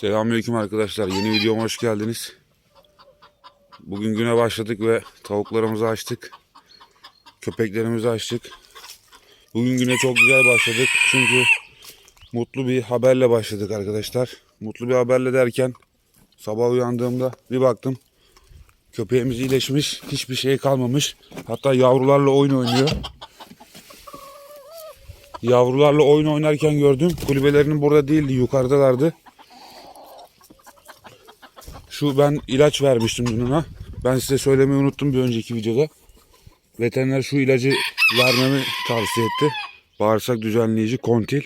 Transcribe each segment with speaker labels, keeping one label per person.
Speaker 1: Selamünaleyküm arkadaşlar. Yeni videoma hoş geldiniz. Bugün güne başladık ve tavuklarımızı açtık. Köpeklerimizi açtık. Bugün güne çok güzel başladık. Çünkü mutlu bir haberle başladık arkadaşlar. Mutlu bir haberle derken sabah uyandığımda bir baktım. Köpeğimiz iyileşmiş. Hiçbir şey kalmamış. Hatta yavrularla oyun oynuyor. Yavrularla oyun oynarken gördüm. Kulübelerinin burada değildi. Yukarıdalardı. Şu ben ilaç vermiştim dün ona. Ben size söylemeyi unuttum bir önceki videoda. Veteriner şu ilacı vermemi tavsiye etti. Bağırsak düzenleyici kontil.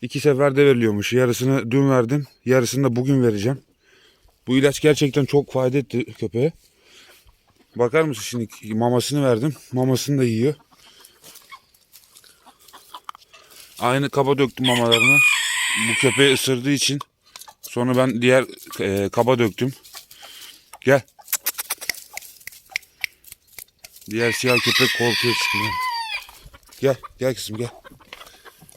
Speaker 1: İki seferde veriliyormuş. Yarısını dün verdim. Yarısını da bugün vereceğim. Bu ilaç gerçekten çok fayda etti köpeğe. Bakar mısın şimdi mamasını verdim. Mamasını da yiyor. Aynı kaba döktüm mamalarını. Bu köpeği ısırdığı için Sonra ben diğer e, kaba döktüm. Gel. Diğer siyah köpek korkuyor çıkmıyor. Gel, gel kızım gel.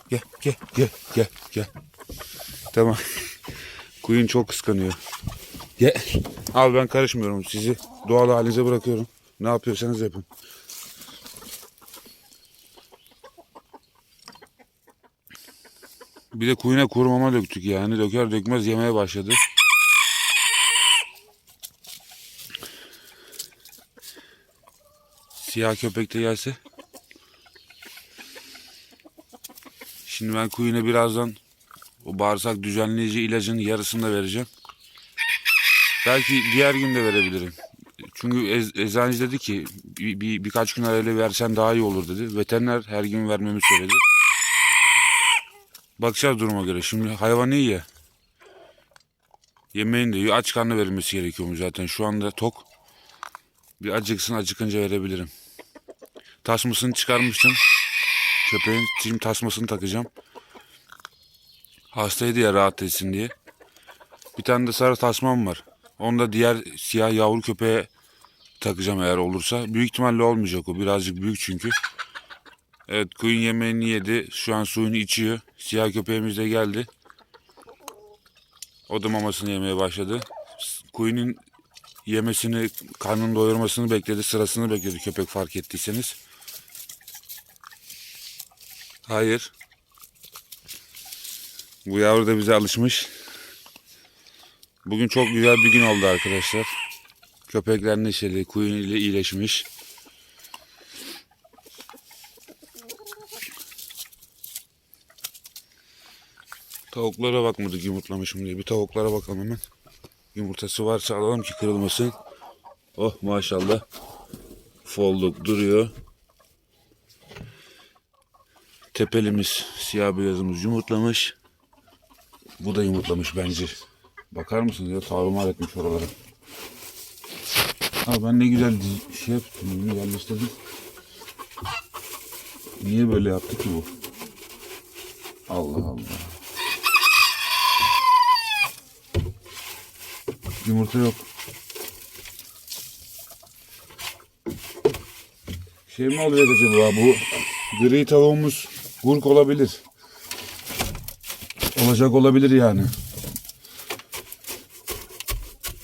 Speaker 1: Gel, gel, gel, gel, gel. Tamam. Kuyun çok kıskanıyor. Gel. Abi ben karışmıyorum. Sizi doğal halinize bırakıyorum. Ne yapıyorsanız yapın. Bir de kuyuna kuru mama döktük yani. Döker dökmez yemeye başladı. Siyah köpek de gelse. Şimdi ben kuyuna birazdan o bağırsak düzenleyici ilacın yarısını da vereceğim. Belki diğer gün de verebilirim. Çünkü ez, eczacı dedi ki bir, bir, birkaç gün arayla versen daha iyi olur dedi. Veteriner her gün vermemi söyledi. Bakacağız duruma göre. Şimdi hayvan iyi ya. Yemeğini de. Aç karnına verilmesi gerekiyormuş zaten. Şu anda tok. Bir acıksın acıkınca verebilirim. Tasmasını çıkarmıştım. Köpeğin şimdi tasmasını takacağım. Hastaydı ya rahat etsin diye. Bir tane de sarı tasmam var. Onu da diğer siyah yavru köpeğe takacağım eğer olursa. Büyük ihtimalle olmayacak o. Birazcık büyük çünkü. Evet kuyun yemeğini yedi. Şu an suyunu içiyor. Siyah köpeğimiz de geldi. O da mamasını yemeye başladı. Kuyunun yemesini, karnını doyurmasını bekledi. Sırasını bekledi köpek fark ettiyseniz. Hayır. Bu yavru da bize alışmış. Bugün çok güzel bir gün oldu arkadaşlar. Köpekler neşeli, kuyun ile iyileşmiş. Tavuklara bakmadık yumurtlamışım diye. Bir tavuklara bakalım hemen. Yumurtası varsa alalım ki kırılmasın. Oh maşallah. Folluk duruyor. Tepelimiz, siyah beyazımız yumurtlamış. Bu da yumurtlamış bence. Bakar mısınız ya tarumar etmiş oraları. Ha ben ne güzel şey yaptım, yerleştirdim. Niye böyle yaptı ki bu? Allah Allah. Yumurta yok. Şey mi olacak acaba bu gri tavuğumuz gurk olabilir. Olacak olabilir yani.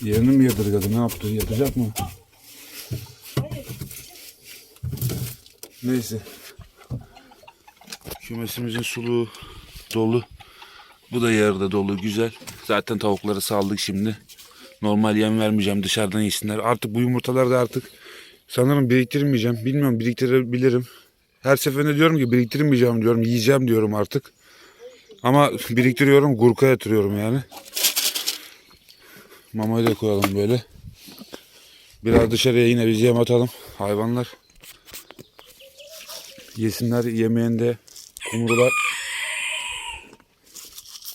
Speaker 1: Yerini mi yadırgadı ne yaptı yatacak mı? Neyse. Kümesimizin suluğu dolu. Bu da yarıda dolu güzel. Zaten tavukları saldık şimdi. Normal yem vermeyeceğim dışarıdan yesinler. Artık bu yumurtaları da artık sanırım biriktirmeyeceğim. Bilmiyorum biriktirebilirim. Her seferinde diyorum ki biriktirmeyeceğim diyorum. Yiyeceğim diyorum artık. Ama biriktiriyorum gurka yatırıyorum yani. Mamayı da koyalım böyle. Biraz dışarıya yine biz yem atalım. Hayvanlar yesinler yemeğinde kumrular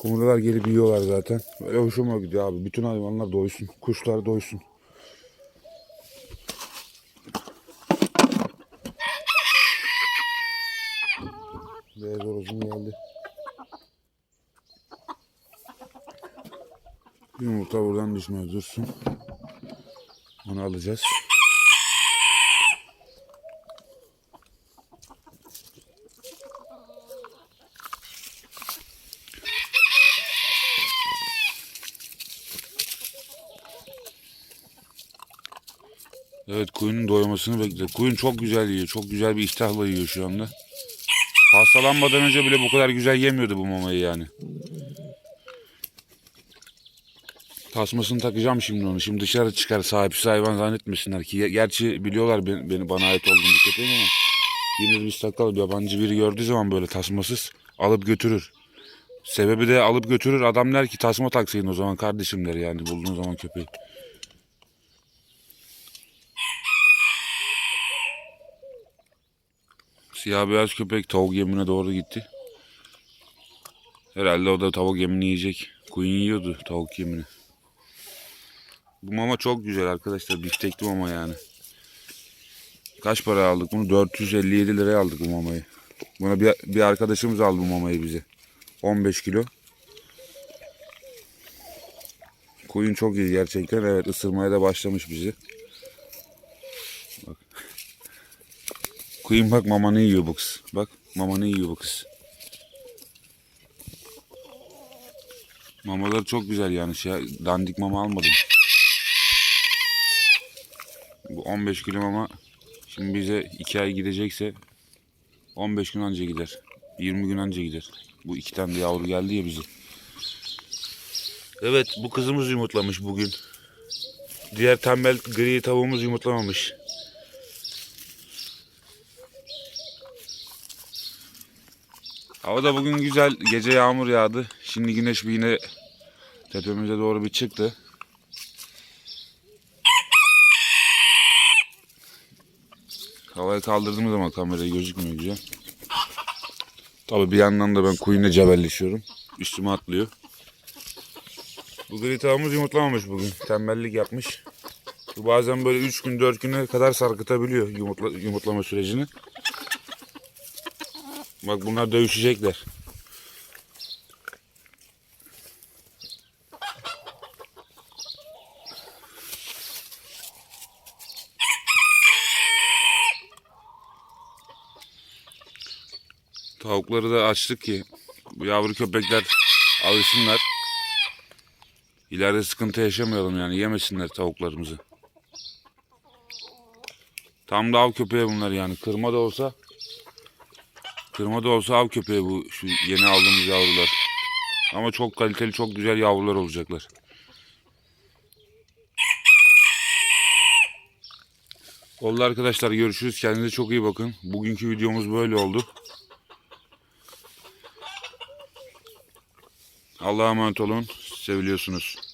Speaker 1: Kumrular gelip yiyorlar zaten. Böyle hoşuma gidiyor abi. Bütün hayvanlar doysun. Kuşlar doysun. Beyaz horozum geldi. Yumurta buradan düşmez dursun. Onu alacağız. Evet kuyunun doymasını bekliyor. Kuyun çok güzel yiyor. Çok güzel bir iştahla yiyor şu anda. Hastalanmadan önce bile bu kadar güzel yemiyordu bu mamayı yani. Tasmasını takacağım şimdi onu. Şimdi dışarı çıkar sahipsiz hayvan zannetmesinler ki. Gerçi biliyorlar beni, beni bana ait olduğunu bu köpeğin ama yine de biz takalım. Yabancı biri gördüğü zaman böyle tasmasız alıp götürür. Sebebi de alıp götürür. Adam der ki tasma taksaydın o zaman kardeşim der yani bulduğun zaman köpeği. Siyah beyaz köpek tavuk yemine doğru gitti. Herhalde o da tavuk yemini yiyecek. Kuyun yiyordu tavuk yemini. Bu mama çok güzel arkadaşlar. Biftekli mama yani. Kaç para aldık bunu? 457 liraya aldık bu mamayı. Buna bir, bir arkadaşımız aldı bu mamayı bize. 15 kilo. Koyun çok iyi gerçekten. Evet ısırmaya da başlamış bizi. Bak. Koyun bak mamanı yiyor bu kız. Bak mamanı yiyor bu kız. Mamalar çok güzel yani. Şey, dandik mama almadım. Bu 15 kilo mama şimdi bize 2 ay gidecekse 15 gün anca gider. 20 gün anca gider. Bu iki tane de yavru geldi ya bize. Evet bu kızımız yumurtlamış bugün. Diğer tembel gri tavuğumuz yumurtlamamış. Hava da bugün güzel. Gece yağmur yağdı. Şimdi güneş bir yine tepemize doğru bir çıktı. Havaya kaldırdığımız zaman kamerayı gözükmüyor güzel. Tabii bir yandan da ben kuyuyla cebelleşiyorum. Üstüme atlıyor. Bu gri tavuğumuz yumurtlamamış bugün. Tembellik yapmış. Bu bazen böyle 3 gün 4 güne kadar sarkıtabiliyor yumurtla, yumurtlama sürecini. Bak bunlar dövüşecekler. Tavukları da açtık ki bu yavru köpekler alışsınlar. İleride sıkıntı yaşamayalım yani yemesinler tavuklarımızı. Tam da av köpeği bunlar yani. Kırma da olsa kırma da olsa av köpeği bu şu yeni aldığımız yavrular. Ama çok kaliteli çok güzel yavrular olacaklar. Oldu arkadaşlar görüşürüz. Kendinize çok iyi bakın. Bugünkü videomuz böyle oldu. Allah'a emanet olun. Seviliyorsunuz.